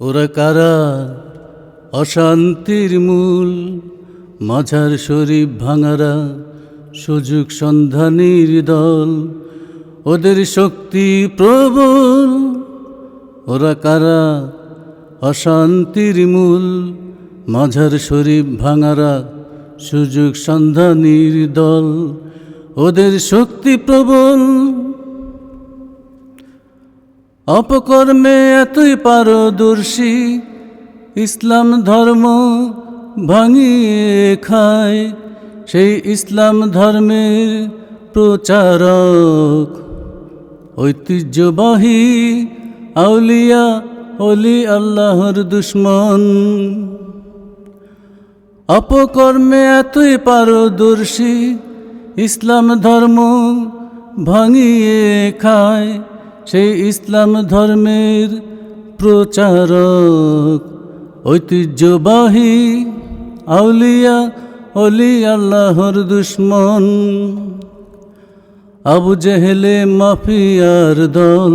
ওরা কারা? অশান্তির মূল, মাঝার শরীফ ভাঙারা, সুযোগ সন্ধানীর দল, ওদের শক্তি প্রবল। ওরা কারা? অশান্তির মূল, মাঝার শরীফ ভাঙারা, সুযোগ সন্ধানীর দল, ওদের শক্তি প্রবল। অপকর্মে এতই পারদর্শী, ইসলাম ধর্ম ভাঙিয়ে খায়। সেই ইসলাম ধর্মের প্রচারক, ঐতিহ্যবাহী আউলিয়া, অলি আল্লাহর দুশ্মন। অপকর্মে এতই পারদর্শী, ইসলাম ধর্ম ভাঙিয়ে খায়। সেই ইসলাম ধর্মের প্রচারক, ঐতিহ্যবাহী আউলিয়া অলি আল্লাহর দুশ্মন। আবু জেহেলে মাফিয়ার দল,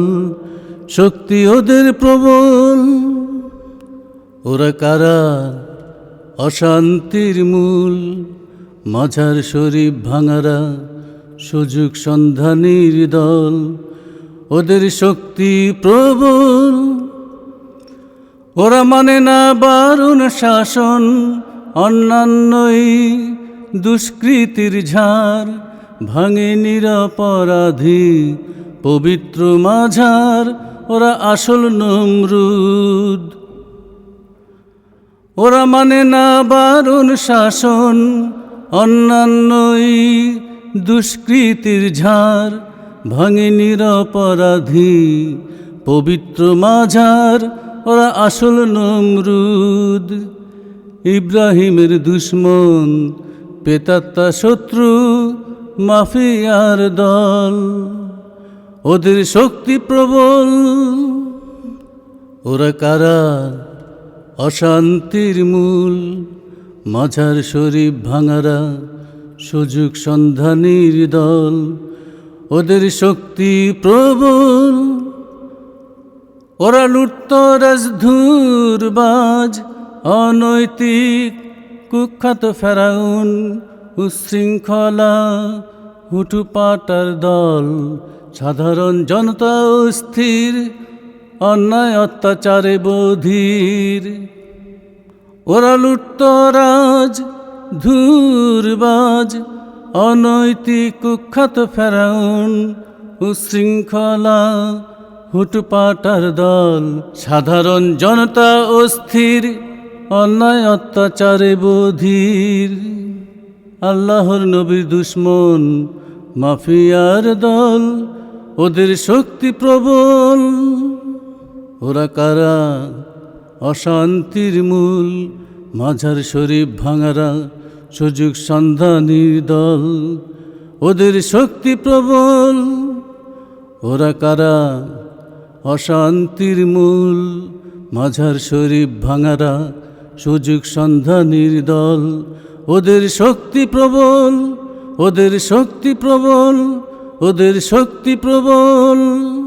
শক্তি ওদের প্রবল। ওরা কারা? অশান্তির মূল মাঝার শরীফ ভাঙারা সুযোগ সন্ধানীর দল। ওদের শক্তি প্রবল। ওরা মানে না বারুণ শাসন, অন্যান্যই দুষ্কৃতির ঝাড়, ভাঙে নিরপরাধী পবিত্র মাঝার, ওরা আসল নমরুদ। ওরা মানে না বারুণ শাসন, অন্যান্যই দুষ্কৃতির ঝাড় ভাঙে নিরপরাধী, পবিত্র মাঝার ওরা আসল নমরুদ। ইব্রাহিমের দুশ্মন, পেতাত্তা শত্রু, মাফিয়ার দল। ওদের শক্তি প্রবল, ওরা কারা? অশান্তির মূল। মাঝার শরীফ ভাঙারা সুযোগ সন্ধানীর দল। ওদের শক্তি প্রবল। ওরা লুটত রাজধুরবাজ অনৈতিক, কুখ্যাত ফেরাউন, উশৃঙ্খলা, হুটুপাটার দল। সাধারণ জনতা স্থির অন্যায় অত্যাচারে বধির। ওরা লুটত রাজ ধুরবাজ অনৈতিক কুখ্যাত ফেরাউন উশৃঙ্খলা হুটপাটার দল, সাধারণ জনতা অস্থির, অন্যায় অত্যাচারে বধির। আল্লাহর নবীর দুশ্মন মাফিয়ার দল, ওদের শক্তি প্রবল। ওরা কারা? অশান্তির মূল মাঝার শরীফ ভাঙারা সুযোগ সন্ধানীর দল, ওদের শক্তি প্রবল। ওরা কারা? অশান্তির মূল, মাঝার শরীফ ভাঙারা সুযোগ সন্ধানীর দল। ওদের শক্তি প্রবল, ওদের শক্তি প্রবল, ওদের শক্তি প্রবল।